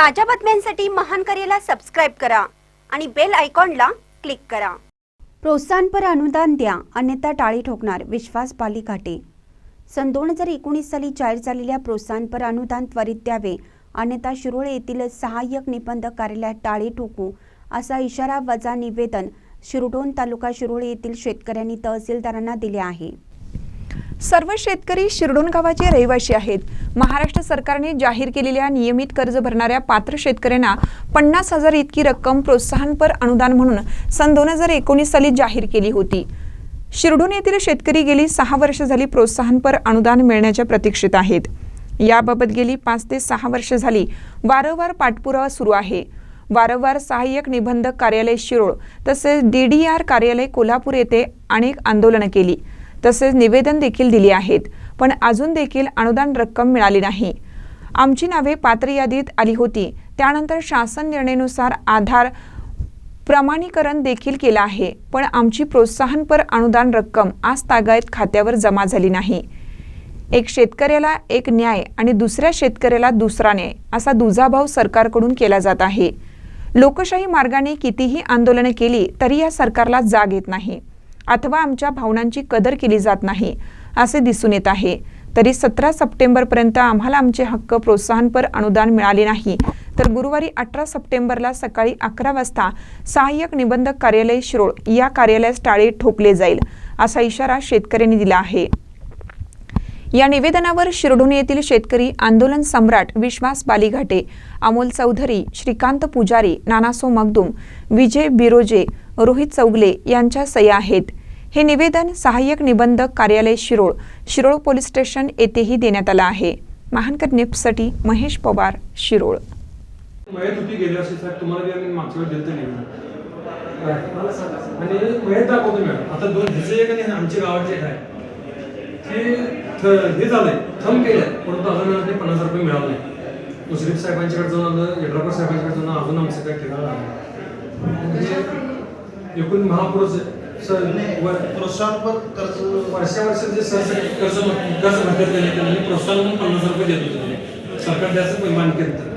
ताज्या बातम्यांसाठी महान करेला सबस्क्राईब करा आणि बेल आयकॉनला क्लिक करा. प्रोत्साहनपर अनुदान द्या अन्यथा टाळी ठोकणार विश्वास बालिघाटे सन दोन हजार एकोणीस साली जाहीर झालेल्या प्रोत्साहनपर अनुदान त्वरित द्यावे अन्यथा शिरोळ येथील सहाय्यक निबंधक कार्यालयात टाळी ठोकू असा इशारा वजा निवेदन शिरडोन तालुका शिरोळ येथील शेतकऱ्यांनी तहसीलदारांना दिले आहे. सर्व शेतकरी शिरडोन गावाचे रहिवासी आहेत. महाराष्ट्र सरकारने जाहीर केलेल्या नियमित कर्ज भरणाऱ्या पात्र शेतकऱ्यांना पन्नास हजार इतकी रक्कम प्रोत्साहनपर अनुदान म्हणून सन दोन हजार एकोणीस साली जाहीर केली होती. शिरडून येथील शेतकरी गेली सहा वर्ष झाली प्रोत्साहनपर अनुदान मिळण्याच्या प्रतीक्षेत आहेत. याबाबत गेली पाच ते सहा वर्ष झाली वारंवार पाठपुरावा सुरू आहे. वारंवार सहाय्यक निबंधक कार्यालय शिरोळ तसेच डी डी आर कार्यालय कोल्हापूर येथे अनेक आंदोलनं केली. तसेच निवेदन देखील दिली आहेत. पण अजून देखील अनुदान रक्कम मिळाली नाही. आमची नावे पात्र यादीत आली होती. त्यानंतर शासन निर्णयानुसार आधार प्रमाणीकरण देखील केलं आहे. पण आमची प्रोत्साहनपर अनुदान रक्कम आज तागायत खात्यावर जमा झाली नाही. एक शेतकऱ्याला एक न्याय आणि दुसऱ्या शेतकऱ्याला दुसरा न्याय असा दुजाभाव सरकारकडून केला जात आहे. लोकशाही मार्गाने कितीही आंदोलनं केली तरी या सरकारला जाग येत नाही. अथवा आमच्या भावनांची कदर केली जात नाही असे दिसून येत आहे. तरी सतरा सप्टेंबरपर्यंत आम्हाला आमचे हक्क प्रोत्साहनपर अनुदान मिळाले नाही. तर गुरुवारी अठरा सप्टेंबरला सकाळी अकरा वाजता सहाय्यक निबंधक कार्यालय शिरोळ या कार्यालयास टाळे ठोकले जाईल असा इशारा शेतकऱ्यांनी दिला आहे. या निवेदनावर शिरडून येथील शेतकरी आंदोलन सम्राट विश्वास बालिघाटे अमोल चौधरी श्रीकांत पुजारी नानासो मगदुम विजय बिरोजे रोहित चौगले यांच्या सह्या आहेत. हे निवेदन सहाय्यक निबंधक कार्यालय शिरोळ शिरोळ पोलीस स्टेशन येथेही देण्यात आलं आहे. महानकर निप्ससाठी महेश पवार शिरोळ. साहेब तुम्हाला आम्ही मागच्या दिलं नाही आणि वेळ दाखवतो मॅडम आता दोन ह्याचे एक आणि आमच्या गावाचे काय ते हे झालंय थंब केलंय. परंतु अजून ते पन्नास रुपये मिळाले नाही मुश्रीफ साहेबांच्याकडे जाऊन आलं यड्रापूर साहेबांच्याकडे जाऊन आलं, अजून आमचं काय नाही. म्हणजे एकूण महापुरुष प्रोत्साहनपर कर्ज वर्षा कर्ज कर्ज भरतात गेले त्यांनी प्रोत्साहन म्हणून पन्नास रुपये देत होते सरकार पैमान केलं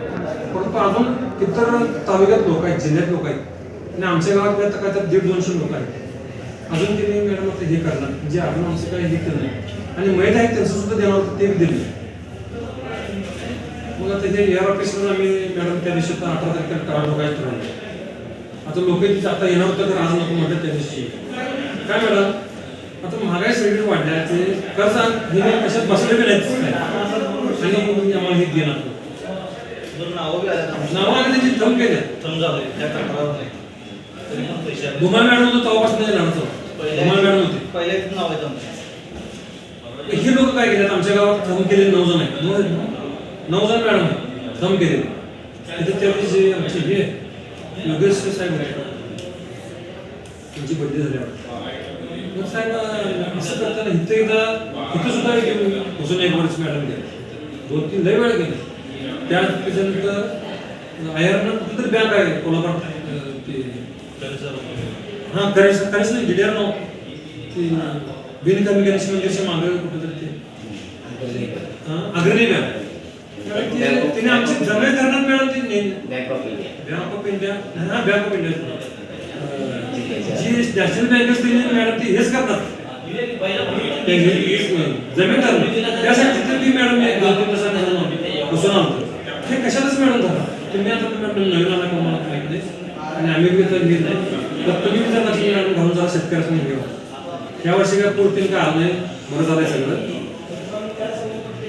परंतु अजून इतर तालुक्यात लोक आहेत जिल्ह्यात लोक आहेत. आणि आमच्या गावात काय तर दीड दोनशे लोक आहेत. अजून त्यांनी मॅडम हे करणार. म्हणजे अजून आमचं काही हे केलं नाही. आणि मैत आहेत त्यांचं सुद्धा देणार होतं ते बी दिले. मग आता हे एअर ऑफिसवर आम्ही मॅडम त्या दिवशी आता अठरा तारखेला काढ लोकांचं ठरवलं. आता लोक तिथे आता येणार होतं तर आज नको म्हटलं त्या दिवशी. काय मॅडम आता महागाई सगळी वाढल्या ते कर्ज हे कशात बसले बी नाहीत. आणि आम्हाला हे देणार नावं त्याची केल्या थंब झालंय, त्या तक्रार नाही. मॅडम होतं तेव्हापासून नाही मॅडम होते. पहिल्या नाव आमची. हे लोक काय केलेत आमच्या गावात थंब केले नऊ जण आहेत नऊ आहेत नऊ जण मॅडम आहेत थंब केलेले तिथे त्यावेळी जे आमचे हे योगेश साहेब होते त्यांची बदली झाली मग साहेब असं करताना इथे एकदा इथं सुद्धा एक बसून एक वर्ष मॅडम गेले दोन तीन लय वेळ गेले त्या त्याच्यानंतर आयरनं कुठं बँक आहे कोल्हापूर ते हां करायचं करायचं नाही गिडियर नाव ते बिन कमी गणेश मंदिरच्या मागे कुठं तरी ते अग्रणी बँक. तिने आमची जमीन करण्यात मॅडम ते Bank of India. Bank of India. हा बँक ऑफ इंडिया जी नॅशनल बँक असते मॅडम ती हेच करतात. ते जमीन करणं त्यासाठी तिथे मी मॅडम एक दोन तीन दिवसात बसून आणतो हे कशालाच मॅडम तुम्ही आता मॅडम नवीन आला का मला माहीत नाही. आणि आम्ही बी तर घेत नाही. तर तुम्ही जर मॅडम घालून जरा शेतकऱ्याचं घेऊ या वर्षी काय पुरतील का आलं नाही बरं झालंय सगळं.